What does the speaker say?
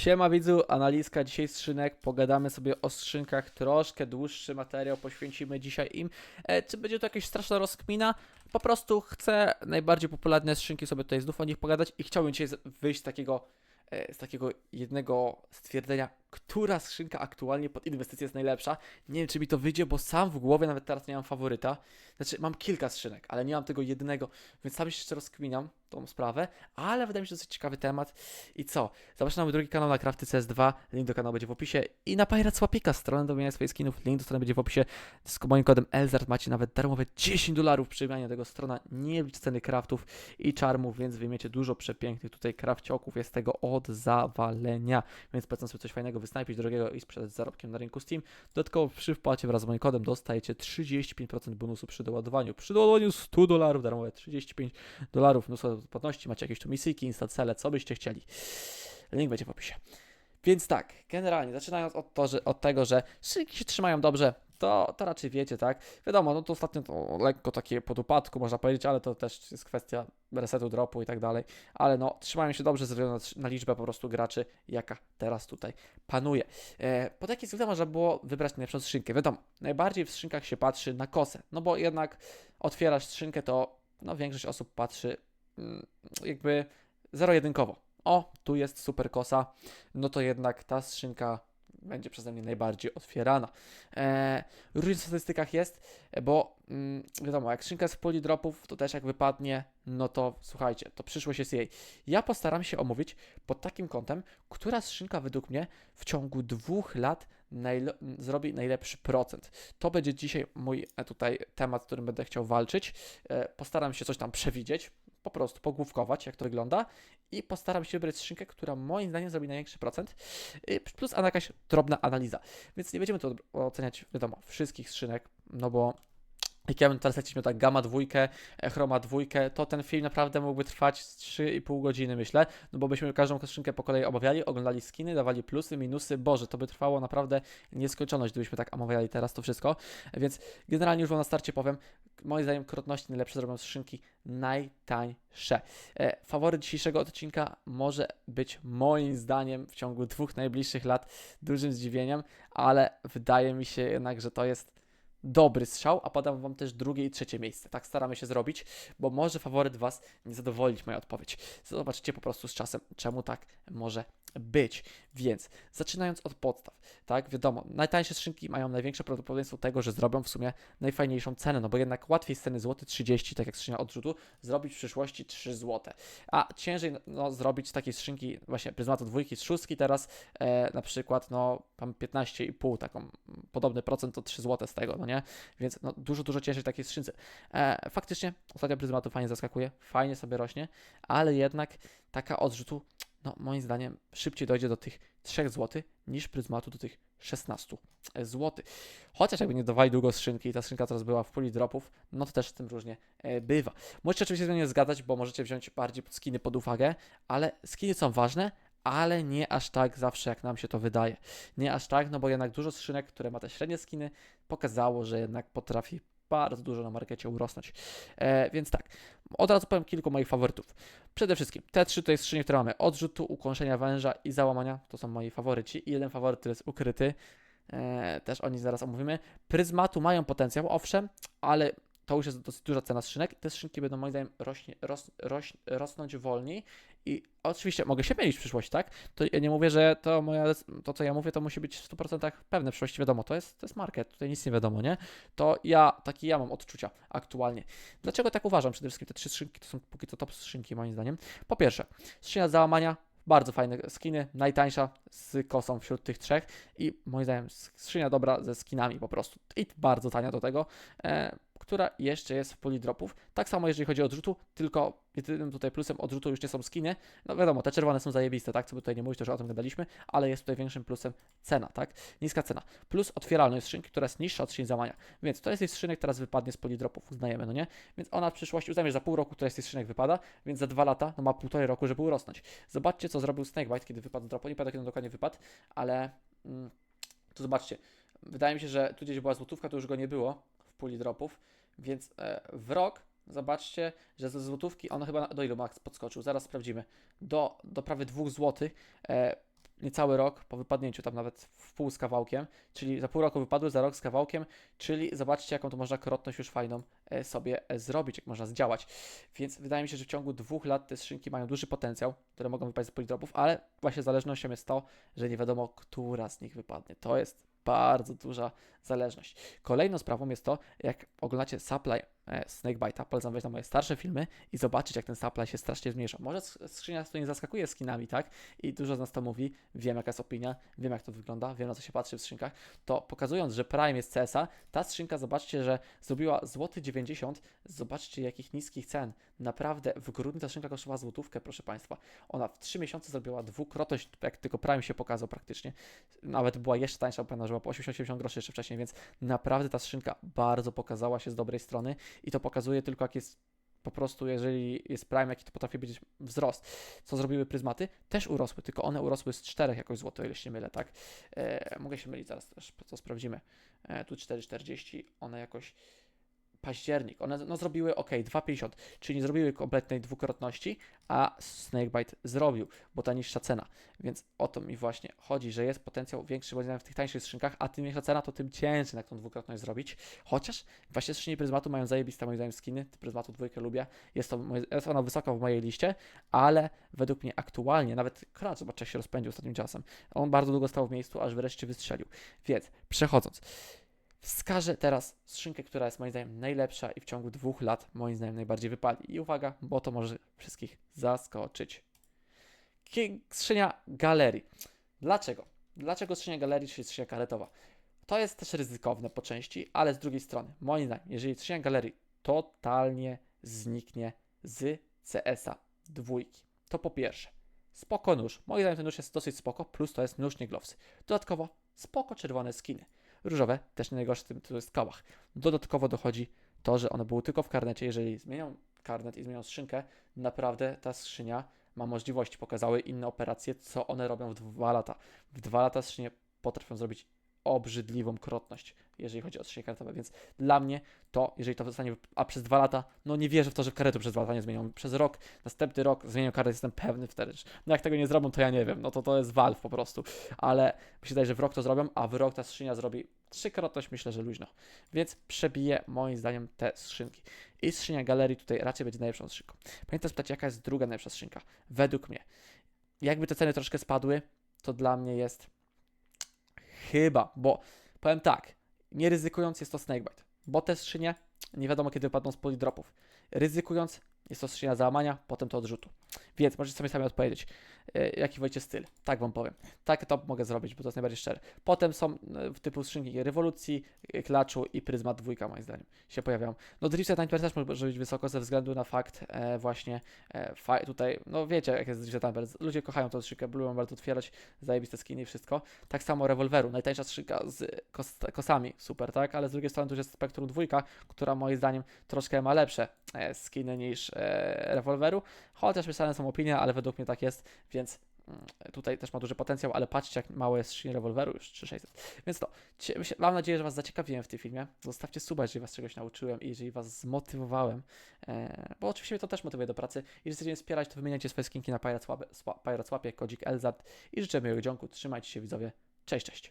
Siema widzu, analizka dzisiaj skrzynek, pogadamy sobie o skrzynkach, troszkę dłuższy materiał poświęcimy dzisiaj im. E, czy będzie to jakaś straszna rozkmina? Po prostu chcę najbardziej popularne skrzynki sobie tutaj znów o nich pogadać i chciałbym dzisiaj wyjść z takiego, e, z takiego jednego stwierdzenia, która skrzynka aktualnie pod inwestycję jest najlepsza. Nie wiem czy mi to wyjdzie, bo sam w głowie nawet teraz nie mam faworyta. Znaczy mam kilka skrzynek, ale nie mam tego jednego, więc sam jeszcze rozkminiam tą sprawę, ale wydaje mi się, że jest ciekawy temat. I co? Zapraszam na mój drugi kanał na Crafty CS2, link do kanału będzie w opisie i na Pirate Swapika, stronę do wymiany swoich skinów, link do strony będzie w opisie. Z moim kodem ELZARD macie nawet darmowe 10 dolarów przy wymianie tego strona, nie licz ceny craftów i czarmów, więc wymiecie dużo przepięknych tutaj crafcioków, jest tego od zawalenia, więc polecam sobie coś fajnego wysnajpić drogiego i sprzedać zarobkiem na rynku Steam. Dodatkowo przy wpłacie wraz z moim kodem dostajecie 35% bonusu przy doładowaniu. Przy doładowaniu 100 dolarów, darmowe 35 dolarów, mnóstwo płatności, macie jakieś tu misyjki, instacele, co byście chcieli. Link będzie w opisie. Więc tak, generalnie, zaczynając od, to, że, od tego, że szynki się trzymają dobrze, to, to raczej wiecie, tak? Wiadomo, no to ostatnio to lekko takie pod upadku, można powiedzieć, ale to też jest kwestia resetu dropu i tak dalej. Ale no, trzymają się dobrze ze względu na, na liczbę po prostu graczy, jaka teraz tutaj panuje. E, pod jakie względy można było wybrać najlepszą skrzynkę? Wiadomo, najbardziej w skrzynkach się patrzy na kosę, no bo jednak otwierasz skrzynkę, to no, większość osób patrzy mm, jakby zero-jedynkowo. O, tu jest super kosa, no to jednak ta skrzynka będzie przeze mnie najbardziej otwierana. E, różnie w statystykach jest, bo mm, wiadomo, jak skrzynka jest w puli dropów, to też jak wypadnie, no to słuchajcie, to przyszłość jest jej. Ja postaram się omówić pod takim kątem, która skrzynka według mnie w ciągu dwóch lat zrobi najlepszy procent. To będzie dzisiaj mój e, tutaj temat, którym będę chciał walczyć. E, postaram się coś tam przewidzieć, po prostu pogłówkować, jak to wygląda i postaram się wybrać skrzynkę, która moim zdaniem zrobi największy procent, plus jakaś drobna analiza. Więc nie będziemy tu oceniać, wiadomo, wszystkich skrzynek, no bo jak ja bym teraz lecieć miał tak Gamma dwójkę, e, Chroma dwójkę, to ten film naprawdę mógłby trwać z 3,5 godziny, myślę, no bo byśmy każdą skrzynkę po kolei omawiali, oglądali skiny, dawali plusy, minusy, boże, to by trwało naprawdę nieskończoność, gdybyśmy tak omawiali teraz to wszystko, więc generalnie już wam na starcie powiem, moim zdaniem krotności najlepsze zrobią skrzynki najtańsze. E, dzisiejszego odcinka może być moim zdaniem w ciągu dwóch najbliższych lat dużym zdziwieniem, ale wydaje mi się jednak, że to jest dobry strzał, a podam Wam też drugie i trzecie miejsce. Tak staramy się zrobić, bo może faworyt Was nie zadowolić moja odpowiedź. Zobaczycie po prostu z czasem, czemu tak może być. Więc zaczynając od podstaw, tak, wiadomo, najtańsze skrzynki mają największe prawdopodobieństwo tego, że zrobią w sumie najfajniejszą cenę, no bo jednak łatwiej z ceny złoty 30, tak jak skrzynia odrzutu, zrobić w przyszłości 3 złote. A ciężej no, zrobić z takiej skrzynki właśnie pryzmatu dwójki z szóstki teraz e, na przykład no tam 15,5 taką podobny procent to 3 złote z tego, no nie? Więc no, dużo, dużo ciężej takiej skrzynce. E, faktycznie ostatnio pryzmatu fajnie zaskakuje, fajnie sobie rośnie, ale jednak taka odrzutu no moim zdaniem szybciej dojdzie do tych 3 zł niż pryzmatu do tych 16 zł. Chociaż jakby nie dawali długo skrzynki i ta skrzynka teraz była w puli dropów, no to też z tym różnie e, bywa. Możecie oczywiście się z nie zgadzać, bo możecie wziąć bardziej skiny pod uwagę, ale skiny są ważne, ale nie aż tak zawsze, jak nam się to wydaje. Nie aż tak, no bo jednak dużo skrzynek, które ma te średnie skiny, pokazało, że jednak potrafi bardzo dużo na markecie urosnąć. E, więc tak, od razu powiem kilku moich faworytów. Przede wszystkim te trzy tutaj skrzynie, które mamy, odrzutu, ukąszenia węża i załamania, to są moi faworyci. I jeden faworyt, który jest ukryty, e, też o nim zaraz omówimy. Pryzmatu mają potencjał, owszem, ale to już jest dosyć duża cena skrzynek. Te skrzynki będą moim zdaniem rośnie, ros, roś, rosnąć wolniej i oczywiście mogę się mylić w przyszłości, tak? To ja nie mówię, że to moja, to co ja mówię, to musi być w 100% pewne w przyszłości, wiadomo, to jest, to jest market, tutaj nic nie wiadomo, nie? To ja, taki ja mam odczucia aktualnie. Dlaczego tak uważam? Przede wszystkim te trzy skrzynki to są póki co top skrzynki moim zdaniem. Po pierwsze, skrzynia załamania, bardzo fajne skiny, najtańsza z kosą wśród tych trzech i moim zdaniem skrzynia dobra ze skinami po prostu i bardzo tania do tego. E, która jeszcze jest w puli dropów. Tak samo jeżeli chodzi o odrzutu, tylko jedynym tutaj plusem odrzutu już nie są skiny. No wiadomo, te czerwone są zajebiste, tak? Co by tutaj nie mówić, to już o tym gadaliśmy, ale jest tutaj większym plusem cena, tak? Niska cena. Plus otwieralność skrzynki, która jest niższa od skrzyni załamania. Więc to jest tej skrzynek, teraz wypadnie z puli dropów, uznajemy, no nie? Więc ona w przyszłości, uznajemy, że za pół roku która z tych skrzynek wypada, więc za dwa lata, no ma półtorej roku, żeby urosnąć. Zobaczcie, co zrobił Snakebite, kiedy wypadł z dropu. Nie pamiętam, kiedy on dokładnie wypadł, ale mm, to zobaczcie. Wydaje mi się, że tu gdzieś była złotówka, to już go nie było puli dropów, więc e, w rok zobaczcie, że ze złotówki on chyba do ilu max podskoczył, zaraz sprawdzimy. Do, do prawie 2 zł. E, niecały rok po wypadnięciu, tam nawet w pół z kawałkiem, czyli za pół roku wypadły, za rok z kawałkiem, czyli zobaczcie, jaką to można krotność już fajną e, sobie zrobić, jak można zdziałać. Więc wydaje mi się, że w ciągu dwóch lat te skrzynki mają duży potencjał, które mogą wypaść z polidropów, ale właśnie zależnością jest to, że nie wiadomo, która z nich wypadnie. To jest bardzo duża zależność. Kolejną sprawą jest to, jak oglądacie supply e, Snakebite'a, polecam wejść na moje starsze filmy i zobaczyć, jak ten supply się strasznie zmniejsza. Może sk- skrzynia to nie zaskakuje skinami, tak? I dużo z nas to mówi, wiem jaka jest opinia, wiem jak to wygląda, wiem na co się patrzy w skrzynkach, to pokazując, że Prime jest CSA, ta skrzynka, zobaczcie, że zrobiła złoty 90, zobaczcie jakich niskich cen. Naprawdę w grudniu ta skrzynka kosztowała złotówkę, proszę Państwa. Ona w 3 miesiące zrobiła dwukrotność, jak tylko Prime się pokazał praktycznie. Nawet była jeszcze tańsza, pamiętam, że była po 80-70 groszy jeszcze wcześniej, więc naprawdę ta skrzynka bardzo pokazała się z dobrej strony i to pokazuje tylko, jak jest po prostu, jeżeli jest Prime, jaki to potrafi być wzrost. Co zrobiły pryzmaty? Też urosły, tylko one urosły z 4 jakoś złoto, ile się mylę, tak? E, mogę się mylić, zaraz też to sprawdzimy. E, tu 4,40, one jakoś październik, one no, zrobiły ok, 2,50, czyli nie zrobiły kompletnej dwukrotności, a Snakebite zrobił, bo ta niższa cena. Więc o to mi właśnie chodzi, że jest potencjał większy zdaniem w tych tańszych skrzynkach, a tym większa cena, to tym ciężej na tą dwukrotność zrobić. Chociaż właśnie skrzynie Pryzmatu mają zajebiste moim zdaniem skiny, Pryzmatu dwójkę lubię, jest, to, jest ona wysoko w mojej liście, ale według mnie aktualnie, nawet Krat, zobaczcie, jak się rozpędził ostatnim czasem, on bardzo długo stał w miejscu, aż wreszcie wystrzelił. Więc przechodząc, wskażę teraz skrzynkę, która jest moim zdaniem najlepsza i w ciągu dwóch lat moim zdaniem najbardziej wypali. I uwaga, bo to może wszystkich zaskoczyć. Skrzynia galerii. Dlaczego? Dlaczego skrzynia galerii, czyli skrzynia karetowa? To jest też ryzykowne po części, ale z drugiej strony, moim zdaniem, jeżeli skrzynia galerii totalnie zniknie z CS-a dwójki, to po pierwsze, spoko nóż. Moim zdaniem ten nóż jest dosyć spoko, plus to jest nóż nie glowsy. Dodatkowo spoko czerwone skiny. Różowe też nie najgorsze, tym to jest kałach. Dodatkowo dochodzi to, że one były tylko w karnecie. Jeżeli zmienią karnet i zmienią skrzynkę, naprawdę ta skrzynia ma możliwości. Pokazały inne operacje, co one robią w dwa lata. W dwa lata skrzynie potrafią zrobić obrzydliwą krotność, jeżeli chodzi o skrzynie kartowe, więc dla mnie to, jeżeli to zostanie, a przez dwa lata, no nie wierzę w to, że w karetu przez dwa lata nie zmienią. Przez rok, następny rok zmienią karet, jestem pewny wtedy. No jak tego nie zrobią, to ja nie wiem, no to to jest Valve po prostu, ale mi się wydaje, że w rok to zrobią, a w rok ta skrzynia zrobi trzykrotność, myślę, że luźno. Więc przebije moim zdaniem te skrzynki. I skrzynia galerii tutaj raczej będzie najlepszą skrzynką. Pamiętam spytać, jaka jest druga najlepsza skrzynka? Według mnie. Jakby te ceny troszkę spadły, to dla mnie jest chyba, bo powiem tak, nie ryzykując jest to Snakebite, bo te skrzynie nie wiadomo kiedy wypadną z polidropów. Ryzykując jest to skrzynia załamania, potem to odrzutu. Więc możecie sobie sami odpowiedzieć, e, jaki wojcie styl. Tak wam powiem. Tak to mogę zrobić, bo to jest najbardziej szczere. Potem są e, typu skrzynki rewolucji, e, klaczu i pryzmat dwójka moim zdaniem się pojawiają. No Drifted Nightmare też może być wysoko ze względu na fakt e, właśnie e, fa- tutaj, no wiecie jak jest Drifted Nightmare. Ludzie kochają tą skrzynkę, lubią bardzo otwierać, zajebiste skiny i wszystko. Tak samo rewolweru, najtańsza skrzynka z kos kosami, super, tak? Ale z drugiej strony tu jest Spektrum dwójka, która moim zdaniem troszkę ma lepsze e, skiny niż e, rewolweru, chociaż pisane są opinie, ale według mnie tak jest, więc mm, tutaj też ma duży potencjał, ale patrzcie jak małe jest skrzynie rewolweru, już 3600. Więc to, mam nadzieję, że Was zaciekawiłem w tym filmie. Zostawcie suba, jeżeli Was czegoś nauczyłem i jeżeli Was zmotywowałem, e, bo oczywiście mnie to też motywuje do pracy. Jeżeli chcecie mnie wspierać, to wymieniajcie swoje skinki na Pirates Swapie, kodzik Elzard i życzę miłego dzionku. Trzymajcie się widzowie, cześć, cześć.